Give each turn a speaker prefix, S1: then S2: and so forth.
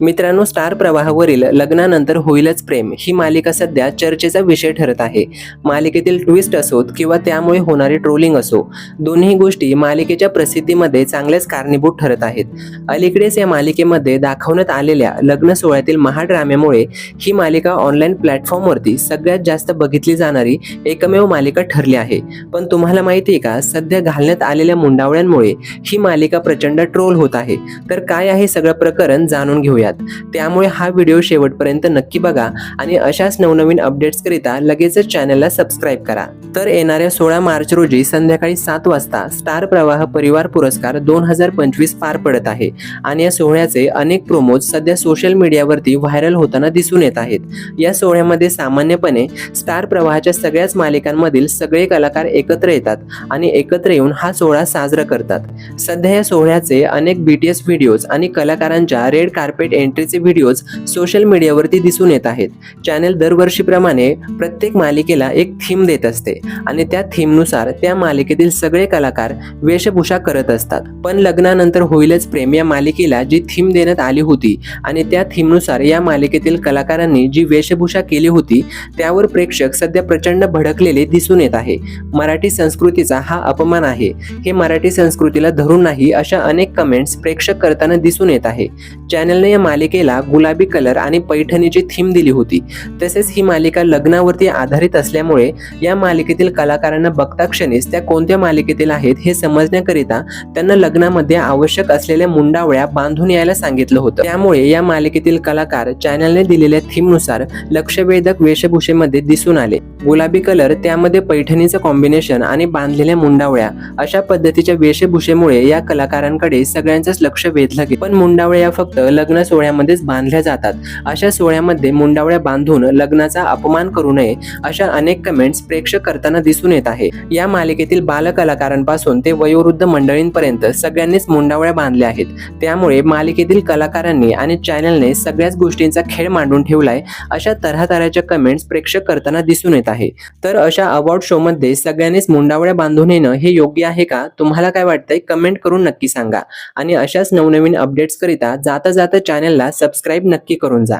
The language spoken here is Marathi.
S1: मित्रांनो स्टार प्रवाहावरील लग्नानंतर होईलच प्रेम. ही मालिका सध्या चर्चेचा विषय ठरत आहे. मालिकेतील ट्विस्ट असोत किंवा त्यामुळे होणारी ट्रोलिंग असो दोन्ही गोष्टी मालिकेच्या प्रसिद्धीमध्ये चांगल्याच कारणीभूत ठरत आहेत. अलीकडेच या मालिकेमध्ये दाखवण्यात आलेल्या लग्न सोहळ्यातील महाड्राम्यामुळे ही मालिका ऑनलाईन प्लॅटफॉर्मवरती सगळ्यात जास्त बघितली जाणारी एकमेव मालिका ठरली आहे. पण तुम्हाला माहिती आहे का सध्या घालण्यात आलेल्या मुंडावळ्यांमुळे ही मालिका प्रचंड ट्रोल होत आहे. तर काय आहे सगळं प्रकरण जाणून घेऊया. घेऊयात त्यामुळे हा व्हिडिओ शेवटपर्यंत नक्की बघा आणि अशाच नवनवीन अपडेट्सकरिता लगेचच चॅनलला सबस्क्राईब करा. तर येणाऱ्या सोळा मार्च रोजी संध्याकाळी सात वाजता स्टार प्रवाह परिवार पुरस्कार दोन हजार पंचवीस पार पडत आहे आणि या सोहळ्याचे अनेक प्रोमोज सध्या सोशल मीडियावरती व्हायरल होताना दिसून येत आहेत. या सोहळ्यामध्ये सामान्यपणे स्टार प्रवाहाच्या सगळ्याच मालिकांमधील सगळे कलाकार एकत्र येतात आणि एकत्र येऊन हा सोहळा साजरा करतात. सध्या या सोहळ्याचे अनेक बीटीएस व्हिडिओज आणि कलाकारांच्या रेड कार्पेट एंट्रीचे व्हिडिओज सोशल मीडियावरती दिसून येत आहेत. चॅनेल दरवर्षीप्रमाणे प्रत्येक मालिकेला एक थीम देत असते आणि त्या थीमनुसार त्या मालिकेतील सगळे कलाकार वेशभूषा करत असतात. पण लग्नानंतर होईलच प्रेम या मालिकेला जी थीम देण्यात आली होती आणि त्या थीमनुसार या मालिकेतील कलाकारांनी जी वेशभूषा केली होती त्यावर प्रेक्षक सध्या प्रचंड भडकलेले दिसून येत आहे. मराठी संस्कृतीचा हा अपमान आहे. हे मराठी संस्कृतीला धरून नाही अशा अनेक कमेंट्स प्रेक्षक करताना दिसून येत आहे. चॅनलने या मालिकेला गुलाबी कलर आणि पैठणीची थीम दिली होती. तसेच ही मालिका लग्नावरती आधारित असल्यामुळे या मालिकेतील कलाकारांना बघता क्षणीच त्या कोणत्या मालिकेतील आहेत हे समजण्याकरिता त्यांना लग्नामध्ये आवश्यक असलेल्या मुंडावळ्या बांधून यायला सांगितलं होतं. त्यामुळे या मालिकेतील कलाकार चॅनलने दिलेल्या थीमनुसार लक्षवेधक वेशभूषेमध्ये दिसून आले. गुलाबी कलर त्यामध्ये पैठणीचं कॉम्बिनेशन आणि बांधलेल्या मुंडावळ्या अशा पद्धतीच्या वेशभूषेमुळे या कलाकारांकडे सगळ्यांचंच लक्ष वेधलं गेलं. पण मुंडावळ्या फक्त लग्न सोहळ्यामध्येच बांधल्या जातात. अशा सोहळ्यामध्ये मुंडावळ्या बांधून लग्नाचा अपमान करू नये अशा अनेक कमेंट्स प्रेक्षक करताना दिसून येत आहे. या मालिकेतील बालकलाकारांपासून ते वयोवृद्ध मंडळींपर्यंत सगळ्यांनीच मुंडावळ्या बांधल्या आहेत. त्यामुळे मालिकेतील कलाकारांनी आणि चॅनलने सगळ्याच गोष्टींचा खेळ मांडून ठेवलाय अशा तऱ्हातऱ्हाच्या कमेंट्स प्रेक्षक करताना दिसून येत आहे. तर अशा अवॉर्ड शो मध्ये सगळ्यांनीच मुंडावळ्या बांधून येणं हे योग्य आहे का? तुम्हाला काय वाटतंय? कमेंट करून नक्की सांगा. आणि अशाच नवनवीन अपडेट्स करिता जाता जाता चॅनल चॅनलला सबस्क्राईब नक्की करून जा.